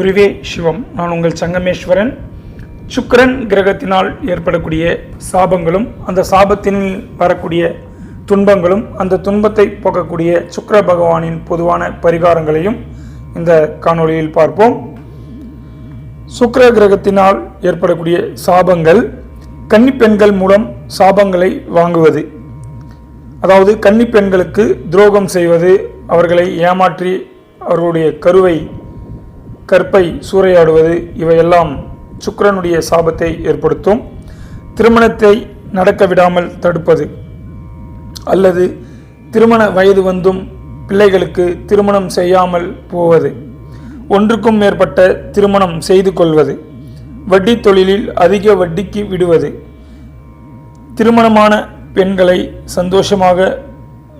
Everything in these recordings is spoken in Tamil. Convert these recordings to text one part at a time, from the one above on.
குருவே சிவம் நான் உங்கள் சங்கமேஸ்வரன். சுக்கரன் கிரகத்தினால் ஏற்படக்கூடிய சாபங்களும் அந்த சாபத்தினில் வரக்கூடிய துன்பங்களும் அந்த துன்பத்தை போக்கக்கூடிய சுக்கர பகவானின் பொதுவான பரிகாரங்களையும் இந்த காணொளியில் பார்ப்போம். சுக்கர கிரகத்தினால் ஏற்படக்கூடிய சாபங்கள் கன்னிப்பெண்கள் மூலம் சாபங்களை வாங்குவது. அதாவது கன்னிப்பெண்களுக்கு துரோகம் செய்வது அவர்களை ஏமாற்றி அவர்களுடைய கருவை கற்பை சூறையாடுவது இவையெல்லாம் சுக்கரனுடைய சாபத்தை ஏற்படுத்தும். திருமணத்தை நடக்க விடாமல் தடுப்பது. அல்லது திருமண வயது வந்தும் பிள்ளைகளுக்கு திருமணம் செய்யாமல் போவது. ஒன்றுக்கும் மேற்பட்ட திருமணம் செய்து கொள்வது. வட்டி தொழிலில் அதிக வட்டிக்கு விடுவது. திருமணமான பெண்களை சந்தோஷமாக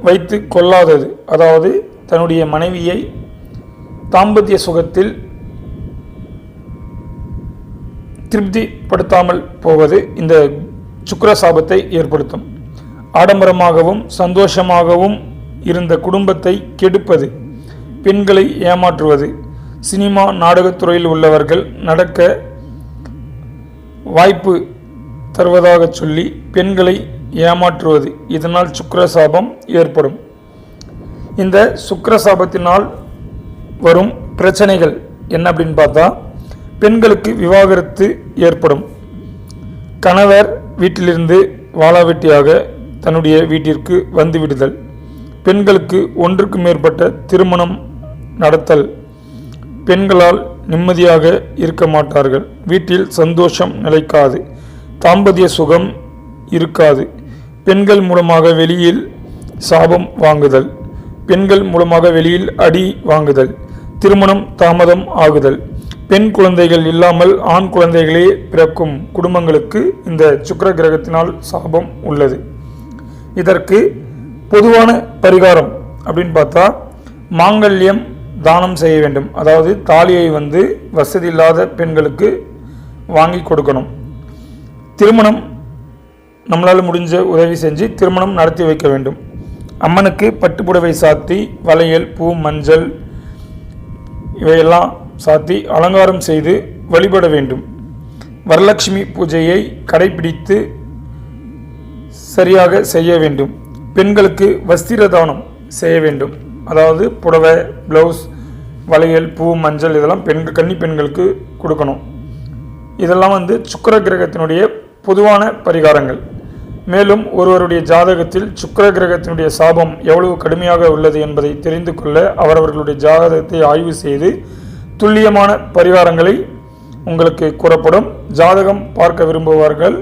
வைத்து கொள்ளாதது. அதாவது தன்னுடைய மனைவியை தாம்பத்திய சுகத்தில் திருப்திப்படுத்தாமல் போவது இந்த சுக்கர சாபத்தை ஏற்படுத்தும். ஆடம்பரமாகவும் சந்தோஷமாகவும் இருந்த குடும்பத்தை கெடுப்பது பெண்களை ஏமாற்றுவது சினிமா நாடகத்துறையில் உள்ளவர்கள் நடக்க வாய்ப்பு தருவதாக சொல்லி பெண்களை ஏமாற்றுவது இதனால் சுக்கர சாபம் ஏற்படும். இந்த சுக்கர சாபத்தினால் வரும் பிரச்சனைகள் என்ன அப்படின்னு பார்த்தா பெண்களுக்கு விவாகரத்து ஏற்படும். கணவர் வீட்டிலிருந்து வாளாவெட்டியாக தன்னுடைய வீட்டிற்கு வந்துவிடுதல் பெண்களுக்கு ஒன்றுக்கு மேற்பட்ட திருமணம் நடத்தல். பெண்களால் நிம்மதியாக இருக்க மாட்டார்கள். வீட்டில் சந்தோஷம் நிலைக்காது. தாம்பத்திய சுகம் இருக்காது. பெண்கள் மூலமாக வெளியில் சாபம் வாங்குதல். பெண்கள் மூலமாக வெளியில் அடி வாங்குதல். திருமணம் தாமதம் ஆகுதல். பெண் குழந்தைகள் இல்லாமல் ஆண் குழந்தைகளே பிறக்கும் குடும்பங்களுக்கு இந்த சுக்கர கிரகத்தினால் சாபம் உள்ளது. இதற்கு பொதுவான பரிகாரம் அப்படின்னு பார்த்தா மாங்கல்யம் தானம் செய்ய வேண்டும். அதாவது தாலியை வந்து வசதி இல்லாத பெண்களுக்கு வாங்கி கொடுக்கணும். திருமணம் நம்மளால் முடிஞ்ச உதவி செஞ்சு திருமணம் நடத்தி வைக்க வேண்டும். அம்மனுக்கு பட்டுப்புடவை சாத்தி வளையல் பூ மஞ்சள் இவையெல்லாம் சாத்தி அலங்காரம் செய்து வழிபட வேண்டும். வரலட்சுமி பூஜையை கடைபிடித்து சரியாக செய்ய வேண்டும். பெண்களுக்கு வஸ்திர தானம் செய்ய வேண்டும். அதாவது புடவை ப்ளவுஸ் வளையல் பூ மஞ்சள் இதெல்லாம் பெண்கள் கன்னி பெண்களுக்கு கொடுக்கணும். இதெல்லாம் வந்து சுக்கிர கிரகத்தினுடைய பொதுவான பரிகாரங்கள். மேலும் ஒருவருடைய ஜாதகத்தில் சுக்கிர கிரகத்தினுடைய சாபம் எவ்வளவு கடுமையாக உள்ளது என்பதை தெரிந்து கொள்ள அவரவர்களுடைய ஜாதகத்தை ஆய்வு செய்து துல்லியமான பரிகாரங்களை உங்களுக்கு கூறப்படும். ஜாதகம் பார்க்க விரும்புபவர்கள்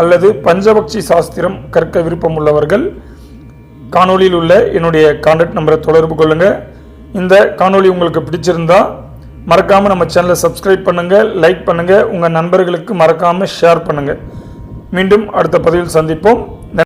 அல்லது பஞ்சபக்ஷி சாஸ்திரம் கற்க விருப்பம் உள்ளவர்கள் காணொளியில் உள்ள என்னுடைய கான்டாக்ட் நம்பரை தொடர்பு கொள்ளுங்கள் இந்த காணொளி உங்களுக்கு பிடிச்சிருந்தா மறக்காமல் நம்ம சேனலை சப்ஸ்கிரைப் பண்ணுங்கள் லைக் பண்ணுங்கள் உங்கள் நண்பர்களுக்கு மறக்காமல் ஷேர் பண்ணுங்கள் மீண்டும் அடுத்த பதிவில் சந்திப்போம்.